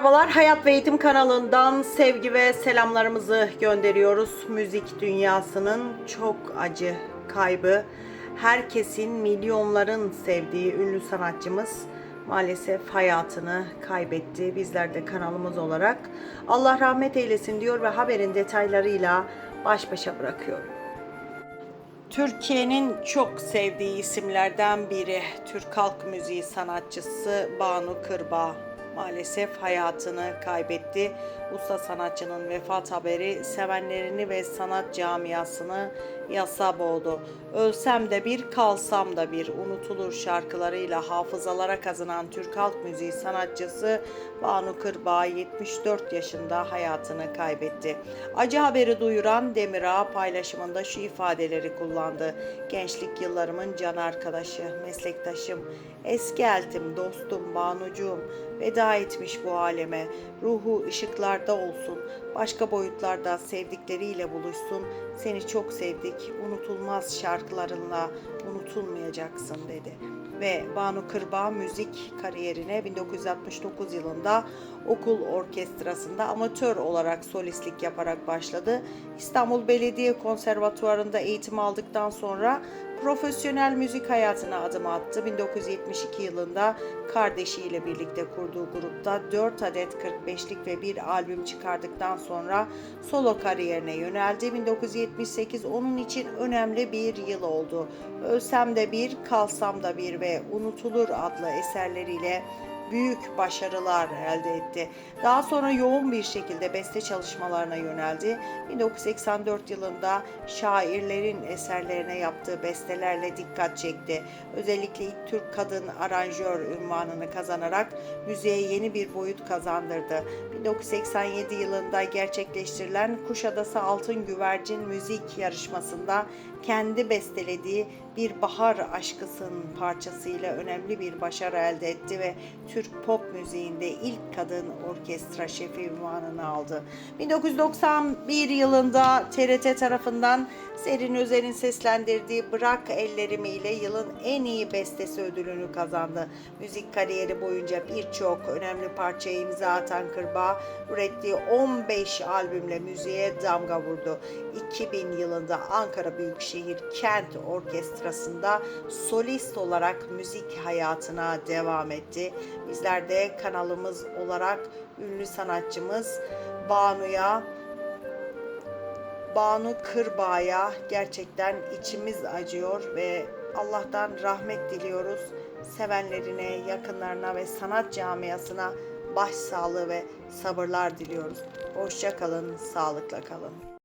Merhabalar, Hayat ve Eğitim kanalından sevgi ve selamlarımızı gönderiyoruz. Müzik dünyasının çok acı kaybı, herkesin milyonların sevdiği ünlü sanatçımız maalesef hayatını kaybetti. Bizler de kanalımız olarak Allah rahmet eylesin diyor ve haberin detaylarıyla baş başa bırakıyorum. Türkiye'nin çok sevdiği isimlerden biri Türk halk müziği sanatçısı Banu Kırbağ maalesef hayatını kaybetti. Usta sanatçının vefat haberi sevenlerini ve sanat camiasını yasa boğdu. Ölsem de bir, kalsam da bir unutulur şarkılarıyla hafızalara kazınan Türk halk müziği sanatçısı Banu Kırbağ 74 yaşında hayatını kaybetti. Acı haberi duyuran Demirağ paylaşımında şu ifadeleri kullandı. Gençlik yıllarımın can arkadaşı, meslektaşım, eski eltim, dostum, Banucuğum veda etmiş bu aleme. Ruhu ışıklarda olsun, başka boyutlarda sevdikleriyle buluşsun. Seni çok sevdik, unutulmaz şarkılarınla unutulmayacaksın dedi. Ve Banu Kırbağ müzik kariyerine 1969 yılında okul orkestrasında amatör olarak solistlik yaparak başladı. İstanbul Belediye Konservatuvarı'nda eğitim aldıktan sonra profesyonel müzik hayatına adım attı. 1972 yılında kardeşiyle birlikte kurduğu grupta 4 adet 45'lik ve bir albüm çıkardıktan sonra solo kariyerine yöneldi. 1978 onun için önemli bir yıl oldu. Ölsem de bir, kalsam da bir ve Unutulur adlı eserleriyle büyük başarılar elde etti. Daha sonra yoğun bir şekilde beste çalışmalarına yöneldi. 1984 yılında şairlerin eserlerine yaptığı bestelerle dikkat çekti. Özellikle ilk Türk kadın aranjör ünvanını kazanarak müziğe yeni bir boyut kazandırdı. 1987 yılında gerçekleştirilen Kuşadası Altın Güvercin Müzik Yarışması'nda kendi bestelediği Bir Bahar Aşkısın parçasıyla önemli bir başarı elde etti ve Türk pop müziğinde ilk kadın orkestra şefi ünvanını aldı. 1991 yılında TRT tarafından Serin Özer'in seslendirdiği Bırak Ellerimi ile yılın en iyi bestesi ödülünü kazandı. Müzik kariyeri boyunca birçok önemli parçaya imza atan Kırbağ ürettiği 15 albümle müziğe damga vurdu. 2000 yılında Ankara Büyükşehir Kent Orkestrası'nda solist olarak müzik hayatına devam etti. Bizler de kanalımız olarak ünlü sanatçımız Banu'ya Banu Kırbağ'a gerçekten içimiz acıyor ve Allah'tan rahmet diliyoruz. Sevenlerine, yakınlarına ve sanat camiasına başsağlığı ve sabırlar diliyoruz. Hoşça kalın, sağlıkla kalın.